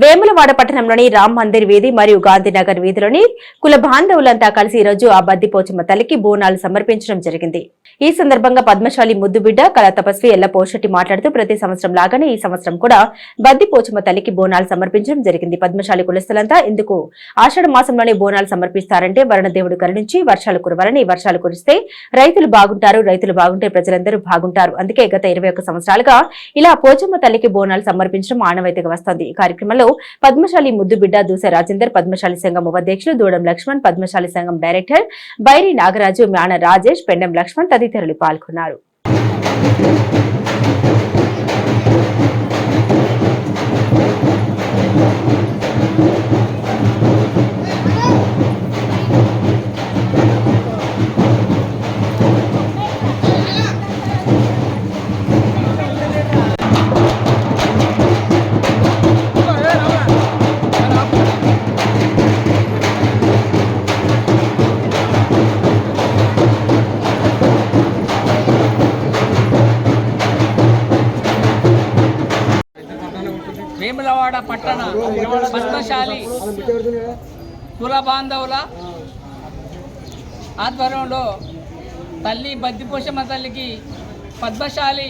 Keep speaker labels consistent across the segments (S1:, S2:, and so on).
S1: వేములవాడ పట్టణంలోని రామ్ మందిర్ వీధి మరియు గాంధీనగర్ వీధిలోని కుల బాంధవులంతా కలిసి ఈ రోజు ఆ బద్దిపోచమ్మ తల్లికి బోనాలు సమర్పించడం జరిగింది. ఈ సందర్భంగా పద్మశాలి ముద్దుబిడ్డ కళా తపస్వి ఎల్ల పోషెట్టి మాట్లాడుతూ ప్రతి సంవత్సరం లాగానే ఈ సంవత్సరం కూడా బద్దిపోచమ్మ తల్లికి బోనాలు సమర్పించడం జరిగింది. పద్మశాలి కులస్తులంతా ఇందుకు ఆషాఢ మాసంలోనే బోనాలు సమర్పిస్తారంటే వరుణదేవుడు కరుణించి వర్షాలు కురవాలని వర్షాలు కురిస్తే రైతులు బాగుంటారు రైతులు బాగుంటే ప్రజలందరూ బాగుంటారు. అందుకే గత ఇరవై సంవత్సరాలుగా ఇలా పోచమ్మ తల్లికి బోనాలు సమర్పించడం ఆనవాయితీగా వస్తోంది. ఈ కార్యక్రమంలో పద్మశాలి ముద్దుబిడ్డ దూస రాజేందర్ పద్మశాలి సంఘం ఉపాధ్యక్షులు దూడం లక్ష్మణ్ పద్మశాలి సంఘం డైరెక్టర్ బైరి నాగరాజు మ్యాన రాజేష్ పెండం లక్ష్మణ్ తదితరులు పాల్గొన్నారు.
S2: వేములవాడ పట్టణ పద్మశాలి కుల బాంధవుల ఆధ్వర్యంలో తల్లి బద్దిపోషమ్మ తల్లికి పద్మశాలి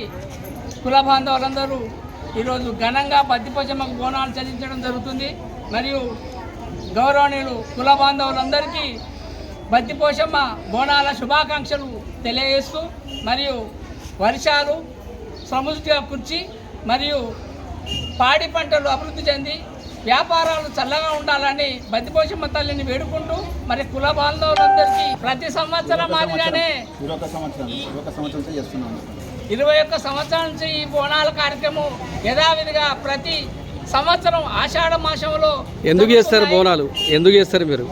S2: కుల బాంధవులందరూ ఈరోజు ఘనంగా బద్దిపోషమ్మకు బోనాలు చెల్లించడం జరుగుతుంది. మరియు గౌరవనీయులు కుల బాంధవులందరికీ బద్దిపోషమ్మ బోనాల శుభాకాంక్షలు తెలియజేస్తూ మరియు వర్షాలు సమృద్ధిగా కుర్చి మరియు పాడి పంటలు అభివృద్ధి చెంది వ్యాపారాలు చల్లగా ఉండాలని బద్దిపోషమ్మ తల్లిని వేడుకుంటూ మరి కుల బాంధవులందరికీ ప్రతి సంవత్సరం మాదిరిగానే
S3: ఇరవై ఒక సంవత్సరం ఇరవై ఒక సంవత్సరం నుంచి
S2: ఒక్క ఈ బోనాల కార్యక్రమం యథావిధిగా ప్రతి సంవత్సరం ఆషాఢ మాసంలో
S4: ఎందుకు చేస్తారు. బోనాలు? ఎందుకు చేస్తారు మీరు?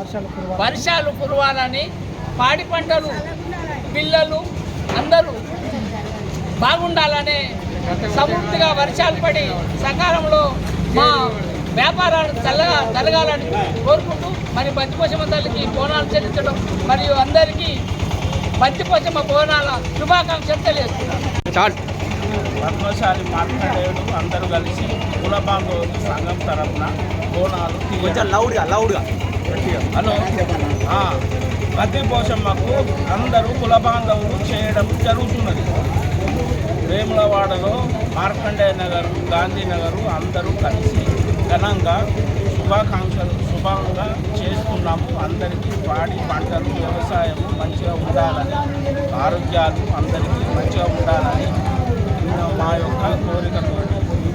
S2: వర్షాలు కురవాలని పాడి పంటలు పిల్లలు అందరూ బాగుండాలని సమృద్ధిగా వర్షాలు పడి సకాలంలో మా వ్యాపారాలు చల్లగా జరగాలని కోరుకుంటూ మరి బంతిపోచమ్మ తల్లికి బోనాలు చెల్లించడం మరియు అందరికీ బంతిపోచమ్మ బోనాల శుభాకాంక్షలు తెలియజేస్తున్నాను.
S5: పద్మశాలి మార్కండేయుడు అందరూ కలిసి కుల బాంధవులు సంఘం తరఫున బోనాలు కొంచెం లౌడ్గా లౌడ్గా. హలో. ప్రతి పోషమ్మకు అందరూ కుల బాంధవులు చేయడం జరుగుతున్నది. వేములవాడలో మార్కండేయ నగర్ గాంధీనగర్ అందరూ కలిసి ఘనంగా శుభాకాంక్షలు శుభంగా చేస్తున్నాము. అందరికీ పాడి పంటలు వ్యవసాయం మంచిగా ఉండాలని ఆరోగ్యాలు అందరికీ మంచిగా ఉండాలని మా యొక్క కోరికతో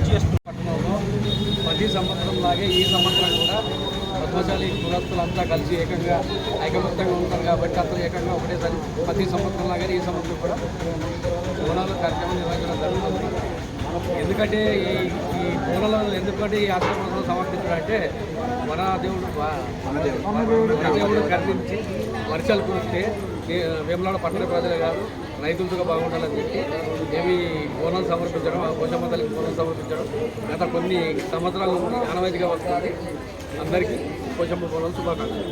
S5: చేస్తున్నాము
S4: పట్టణంలో ప్రతి సంవత్సరం లాగే ఈ సంవత్సరం కూడా పద్మశాలి కులస్తులంతా కలిసి ఏకంగా ఐకమత్యంగా ఉంటారు కాబట్టి అతను ఏకంగా ఒకటేసారి ప్రతి సంవత్సరం లాగానే ఈ సంవత్సరం కూడా కార్యక్రమం నిర్వహించడం జరుగుతుంది. ఎందుకంటే ఈ ఈ బోనాలను ఎందుకంటే ఈ ఆశ్రమంలో సమర్పించడం అంటే మన దేవుడు మన దేవుడు. కరుణించి వర్షాలు కురిస్తే వేములాడ పట్టణ ప్రజలే కాదు రైతులతో బాగుండాలని చెప్పి ఏమి బోనాలు సమర్పించడం తల్లికి బోనాలు సమర్పించడం గత కొన్ని సంవత్సరాల నుండి ఆనవాయితీగా వస్తుంది. అందరికీ పోషమ్మ బోనాలు శుభాకాంక్షలు.